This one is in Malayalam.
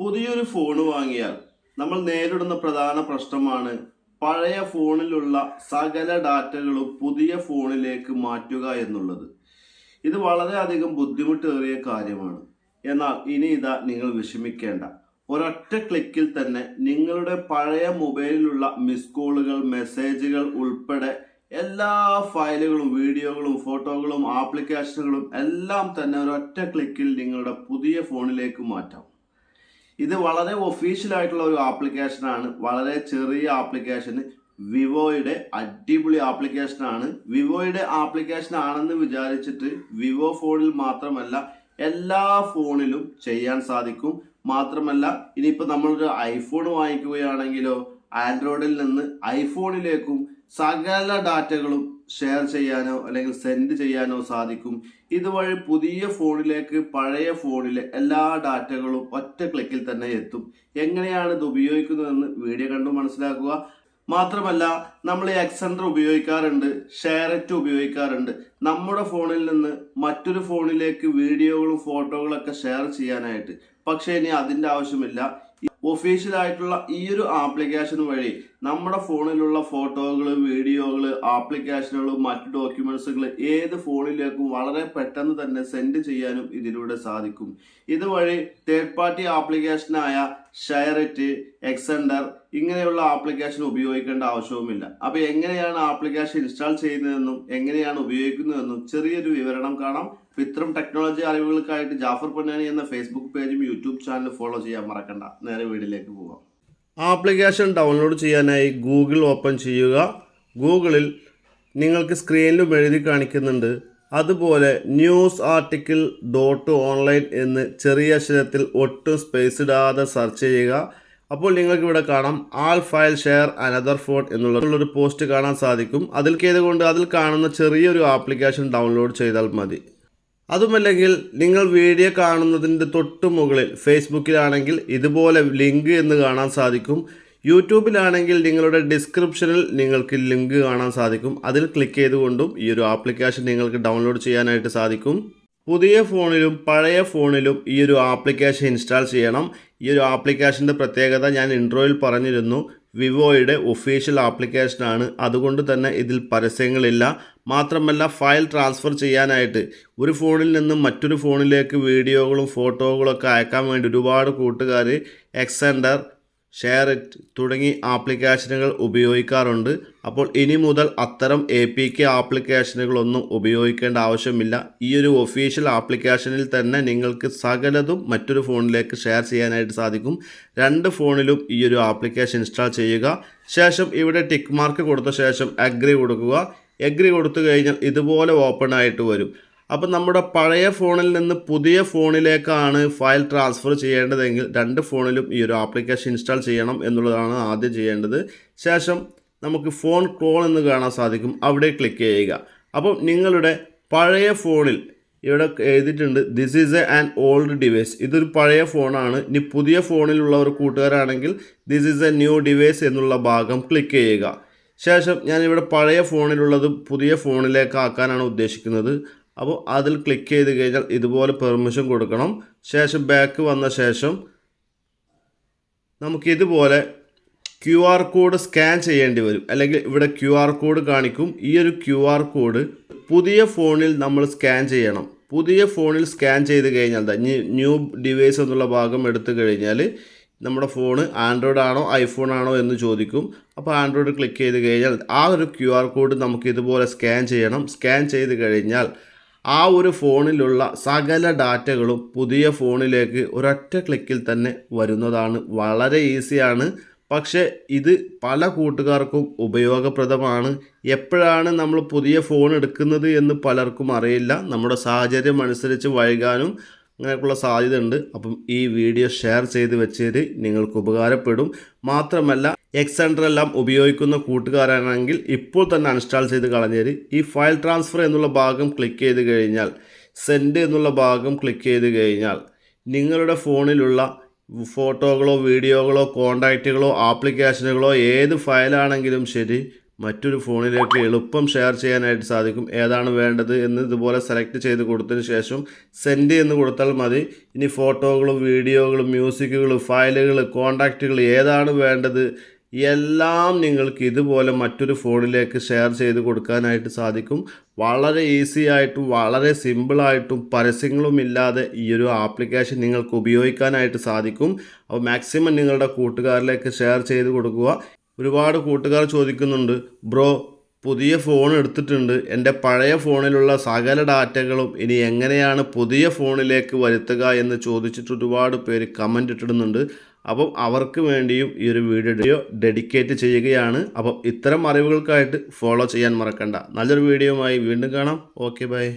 പുതിയൊരു ഫോൺ വാങ്ങിയാൽ നമ്മൾ നേരിടുന്ന പ്രധാന പ്രശ്നമാണ് പഴയ ഫോണിലുള്ള സകല ഡാറ്റകളും പുതിയ ഫോണിലേക്ക് മാറ്റുക എന്നുള്ളത്. ഇത് വളരെയധികം ബുദ്ധിമുട്ടേറിയ കാര്യമാണ്. എന്നാൽ ഇനി ഇതാ നിങ്ങൾ വിഷമിക്കേണ്ട. ഒരൊറ്റ ക്ലിക്കിൽ തന്നെ നിങ്ങളുടെ പഴയ മൊബൈലിലുള്ള മിസ് കോളുകൾ മെസ്സേജുകൾ ഉൾപ്പെടെ എല്ലാ ഫയലുകളും വീഡിയോകളും ഫോട്ടോകളും ആപ്ലിക്കേഷനുകളും എല്ലാം തന്നെ ഒരൊറ്റ ക്ലിക്കിൽ നിങ്ങളുടെ പുതിയ ഫോണിലേക്ക് മാറ്റാം. ഇത് വളരെ ഒഫീഷ്യൽ ആയിട്ടുള്ള ഒരു ആപ്ലിക്കേഷനാണ് വളരെ ചെറിയ ആപ്ലിക്കേഷൻ വിവോയുടെ അടിപൊളി ആപ്ലിക്കേഷനാണ് വിവോയുടെ ആപ്ലിക്കേഷൻ ആണെന്ന് വിചാരിച്ചിട്ട് വിവോ ഫോണിൽ മാത്രമല്ല എല്ലാ ഫോണിലും ചെയ്യാൻ സാധിക്കും. മാത്രമല്ല ഇനിയിപ്പോൾ നമ്മളൊരു ഐഫോൺ വാങ്ങിക്കുകയാണെങ്കിലോ ആൻഡ്രോയിഡിൽ നിന്ന് ഐഫോണിലേക്കും സകല ഡാറ്റകളും ഷെയർ ചെയ്യാനോ അല്ലെങ്കിൽ സെൻഡ് ചെയ്യാനോ സാധിക്കും. ഇതുവഴി പുതിയ ഫോണിലേക്ക് പഴയ ഫോണിലെ എല്ലാ ഡാറ്റകളും ഒറ്റ ക്ലിക്കിൽ തന്നെ എത്തും. എങ്ങനെയാണ് ഇത് ഉപയോഗിക്കുന്നതെന്ന് വീഡിയോ കണ്ടു മനസ്സിലാക്കുക. മാത്രമല്ല നമ്മൾ എക്സെൻഡർ ഉപയോഗിക്കാറുണ്ട് ഷെയററ്റ് ഉപയോഗിക്കാറുണ്ട്. നമ്മുടെ ഫോണിൽ നിന്ന് മറ്റൊരു ഫോണിലേക്ക് വീഡിയോകളും ഫോട്ടോകളൊക്കെ ഷെയർ ചെയ്യാനായിട്ട്. പക്ഷേ ഇനി അതിന്റെ ആവശ്യമില്ല. ഒഫീഷ്യൽ ആയിട്ടുള്ള ഈ ഒരു ആപ്ലിക്കേഷൻ വഴി നമ്മുടെ ഫോണിലുള്ള ഫോട്ടോകൾ വീഡിയോകൾ ആപ്ലിക്കേഷനുകൾ മറ്റ് ഡോക്യുമെന്റ്സുകൾ ഏത് ഫോണിലേക്കും വളരെ പെട്ടെന്ന് തന്നെ സെൻഡ് ചെയ്യാനും ഇതിലൂടെ സാധിക്കും. ഇതുവഴി തേർഡ് പാർട്ടി ആപ്ലിക്കേഷനായ ഷെയറിറ്റ് എക്സെൻഡർ ഇങ്ങനെയുള്ള ആപ്ലിക്കേഷൻ ഉപയോഗിക്കേണ്ട ആവശ്യവുമില്ല. അപ്പൊ എങ്ങനെയാണ് ആപ്ലിക്കേഷൻ ഇൻസ്റ്റാൾ ചെയ്യുന്നതെന്നും എങ്ങനെയാണ് ഉപയോഗിക്കുന്നതെന്നും ചെറിയൊരു വിവരണം കാണാം. ഇത്തരം ടെക്നോളജി അറിവുകൾക്കായിട്ട് ജാഫർ പൊന്നാനി എന്ന ഫേസ്ബുക്ക് പേജും യൂട്യൂബ് ചാനലും ഫോളോ ചെയ്യാൻ മറക്കണ്ട. നേരെ വീഡിയോയിലേക്ക് പോകാം ആപ്ലിക്കേഷൻ ഡൗൺലോഡ് ചെയ്യാനായി ഗൂഗിൾ ഓപ്പൺ ചെയ്യുക. ഗൂഗിളിൽ നിങ്ങൾക്ക് സ്ക്രീനിലും എഴുതി കാണിക്കുന്നുണ്ട്. അതുപോലെ ന്യൂസ് ആർട്ടിക്കിൾ ഡോട്ട് ഓൺലൈൻ എന്ന് ചെറിയ അക്ഷരത്തിൽ ഒട്ടും സ്പേസ് ഇടാതെ സെർച്ച് ചെയ്യുക. അപ്പോൾ നിങ്ങൾക്ക് ഇവിടെ കാണാം all file share another phone എന്നുള്ളൊരു പോസ്റ്റ് കാണാൻ സാധിക്കും. അതിൽ ചെയ്തുകൊണ്ട് അതിൽ കാണുന്ന ചെറിയൊരു ആപ്ലിക്കേഷൻ ഡൗൺലോഡ് ചെയ്താൽ മതി. അതുമല്ലെങ്കിൽ നിങ്ങൾ വീഡിയോ കാണുന്നതിന്റെ തൊട്ട് മുകളിൽ ഫേസ്ബുക്കിലാണെങ്കിൽ ഇതുപോലെ ലിങ്ക് എന്ന് കാണാൻ സാധിക്കും. യൂട്യൂബിലാണെങ്കിൽ നിങ്ങളുടെ ഡിസ്ക്രിപ്ഷനിൽ നിങ്ങൾക്ക് ലിങ്ക് കാണാൻ സാധിക്കും. അതിൽ ക്ലിക്ക് ചെയ്തുകൊണ്ടും ഈ ഒരു ആപ്ലിക്കേഷൻ നിങ്ങൾക്ക് ഡൗൺലോഡ് ചെയ്യാനായിട്ട് സാധിക്കും. പുതിയ ഫോണിലും പഴയ ഫോണിലും ഈ ഒരു ആപ്ലിക്കേഷൻ ഇൻസ്റ്റാൾ ചെയ്യണം. ഈ ഒരു ആപ്ലിക്കേഷന്റെ പ്രത്യേകത ഞാൻ ഇൻട്രോയിൽ പറഞ്ഞിരുന്നു. വിവോയുടെ ഒഫീഷ്യൽ ആപ്ലിക്കേഷനാണ് അതുകൊണ്ട് തന്നെ ഇതിൽ പരസ്യങ്ങളില്ല. മാത്രമല്ല ഫയൽ ട്രാൻസ്ഫർ ചെയ്യാനായിട്ട് ഒരു ഫോണിൽ നിന്നും മറ്റൊരു ഫോണിലേക്ക് വീഡിയോകളും ഫോട്ടോകളൊക്കെ അയക്കാൻ വേണ്ടി ഒരുപാട് കൂട്ടുകാർ എക്സെൻഡർ ഷെയർ ഇറ്റ് തുടങ്ങി ആപ്ലിക്കേഷനുകൾ ഉപയോഗിക്കാറുണ്ട്. അപ്പോൾ ഇനി മുതൽ അത്തരം എ പി കെ ആപ്ലിക്കേഷനുകളൊന്നും ഉപയോഗിക്കേണ്ട ആവശ്യമില്ല. ഈ ഒരു ഒഫീഷ്യൽ ആപ്ലിക്കേഷനിൽ തന്നെ നിങ്ങൾക്ക് സകലതും മറ്റൊരു ഫോണിലേക്ക് ഷെയർ ചെയ്യാനായിട്ട് സാധിക്കും. രണ്ട് ഫോണിലും ഈ ഒരു ആപ്ലിക്കേഷൻ ഇൻസ്റ്റാൾ ചെയ്യുക. ശേഷം ഇവിടെ ടിക്ക് മാർക്ക് കൊടുത്ത ശേഷം അഗ്രി കൊടുക്കുക. എഗ്രി കൊടുത്തു കഴിഞ്ഞാൽ ഇതുപോലെ ഓപ്പൺ ആയിട്ട് വരും. അപ്പം നമ്മുടെ പഴയ ഫോണിൽ നിന്ന് പുതിയ ഫോണിലേക്കാണ് ഫയൽ ട്രാൻസ്ഫർ ചെയ്യേണ്ടതെങ്കിൽ രണ്ട് ഫോണിലും ഈ ഒരു ആപ്ലിക്കേഷൻ ഇൻസ്റ്റാൾ ചെയ്യണം എന്നുള്ളതാണ് ആദ്യം ചെയ്യേണ്ടത്. ശേഷം നമുക്ക് ഫോൺ കോൾ എന്ന് കാണാൻ സാധിക്കും. അവിടെ ക്ലിക്ക് ചെയ്യുക. അപ്പം നിങ്ങളുടെ പഴയ ഫോണിൽ ഇവിടെ എഴുതിയിട്ടുണ്ട് this is a an old device ഇതൊരു പഴയ ഫോണാണ്. ഇനി പുതിയ ഫോണിലുള്ള ഒരു കൂട്ടുകാരാണെങ്കിൽ this is a new device എന്നുള്ള ഭാഗം ക്ലിക്ക് ചെയ്യുക. ശേഷം ഞാനിവിടെ പഴയ ഫോണിലുള്ളത് പുതിയ ഫോണിലേക്ക് ആക്കാനാണ് ഉദ്ദേശിക്കുന്നത്. അപ്പോൾ അതിൽ ക്ലിക്ക് ചെയ്ത് കഴിഞ്ഞാൽ ഇതുപോലെ പെർമിഷൻ കൊടുക്കണം. ശേഷം ബാക്ക് വന്ന ശേഷം നമുക്കിതുപോലെ ക്യു ആർ കോഡ് സ്കാൻ ചെയ്യേണ്ടി വരും. അല്ലെങ്കിൽ ഇവിടെ ക്യു ആർ കോഡ് കാണിക്കും. ഈ ഒരു ക്യു ആർ കോഡ് പുതിയ ഫോണിൽ നമ്മൾ സ്കാൻ ചെയ്യണം. പുതിയ ഫോണിൽ സ്കാൻ ചെയ്ത് കഴിഞ്ഞാൽ ന്യൂ ഡിവൈസ് എന്നുള്ള ഭാഗം എടുത്തു കഴിഞ്ഞാൽ നമ്മുടെ ഫോണ് ആൻഡ്രോയിഡ് ആണോ ഐഫോൺ ആണോ എന്ന് ചോദിക്കും. അപ്പോൾ ആൻഡ്രോയിഡ് ക്ലിക്ക് ചെയ്ത് കഴിഞ്ഞാൽ ആ ഒരു ക്യു ആർ കോഡ് നമുക്ക് ഇതുപോലെ സ്കാൻ ചെയ്യണം. സ്കാൻ ചെയ്ത് കഴിഞ്ഞാൽ ആ ഒരു ഫോണിലുള്ള സകല ഡാറ്റകളും പുതിയ ഫോണിലേക്ക് ഒരൊറ്റ ക്ലിക്കിൽ തന്നെ വരുന്നതാണ്. വളരെ ഈസിയാണ്. പക്ഷേ ഇത് പല കൂട്ടുകാർക്കും ഉപയോഗപ്രദമാണ്. എപ്പോഴാണ് നമ്മൾ പുതിയ ഫോൺ എടുക്കുന്നത് എന്ന് പലർക്കും അറിയില്ല. നമ്മുടെ സാഹചര്യം അനുസരിച്ച് വൈകാനും അങ്ങനെയൊക്കെയുള്ള സാധ്യതയുണ്ട്. അപ്പം ഈ വീഡിയോ ഷെയർ ചെയ്ത് വെച്ചത് നിങ്ങൾക്ക് ഉപകാരപ്പെടും. മാത്രമല്ല എക്സെൻഡർ എല്ലാം ഉപയോഗിക്കുന്ന കൂട്ടുകാരാണെങ്കിൽ ഇപ്പോൾ തന്നെ അൺസ്റ്റാൾ ചെയ്ത് കളഞ്ഞേര് ഈ ഫയൽ ട്രാൻസ്ഫർ എന്നുള്ള ഭാഗം ക്ലിക്ക് ചെയ്ത് കഴിഞ്ഞാൽ സെൻഡ് എന്നുള്ള ഭാഗം ക്ലിക്ക് ചെയ്ത് കഴിഞ്ഞാൽ നിങ്ങളുടെ ഫോണിലുള്ള ഫോട്ടോകളോ വീഡിയോകളോ കോണ്ടാക്റ്റുകളോ ആപ്ലിക്കേഷനുകളോ ഏത് ഫയലാണെങ്കിലും ശരി മറ്റൊരു ഫോണിലേക്ക് എളുപ്പം ഷെയർ ചെയ്യാനായിട്ട് സാധിക്കും. ഏതാണ് വേണ്ടത് എന്ന് ഇതുപോലെ സെലക്ട് ചെയ്ത് കൊടുത്തതിന് ശേഷം സെൻഡ് എന്ന് കൊടുത്താൽ മതി. ഇനി ഫോട്ടോകളും വീഡിയോകളും മ്യൂസിക്കുകളും ഫയലുകൾ കോണ്ടാക്റ്റുകൾ ഏതാണ് വേണ്ടത് എല്ലാം നിങ്ങൾക്ക് ഇതുപോലെ മറ്റൊരു ഫോണിലേക്ക് ഷെയർ ചെയ്ത് കൊടുക്കാനായിട്ട് സാധിക്കും. വളരെ ഈസി ആയിട്ടും വളരെ സിമ്പിളായിട്ടും പരസ്യങ്ങളും ഇല്ലാതെ ഈ ഒരു ആപ്ലിക്കേഷൻ നിങ്ങൾക്ക് ഉപയോഗിക്കാനായിട്ട് സാധിക്കും. അപ്പോൾ മാക്സിമം നിങ്ങളുടെ കൂട്ടുകാരിലേക്ക് ഷെയർ ചെയ്ത് കൊടുക്കുക. ഒരുപാട് കൂട്ടുകാർ ചോദിക്കുന്നുണ്ട് ബ്രോ പുതിയ ഫോൺ എടുത്തിട്ടുണ്ട്. എന്റെ പഴയ ഫോണിലുള്ള സകല ഡാറ്റകളും ഇനി എങ്ങനെയാണ് പുതിയ ഫോണിലേക്ക് വരുത്തുക? എന്ന് ചോദിച്ചിട്ട് ഒരുപാട് പേര് കമന്റ് ഇട്ടിടുന്നുണ്ട്. അപ്പം അവർക്ക് വേണ്ടിയും ഈ ഒരു വീഡിയോ ഡെഡിക്കേറ്റ് ചെയ്യുകയാണ്. അപ്പം ഇത്തരം അറിവുകൾക്കായിട്ട് ഫോളോ ചെയ്യാൻ മറക്കണ്ട. നല്ലൊരു വീഡിയോയുമായി വീണ്ടും കാണാം. Okay bye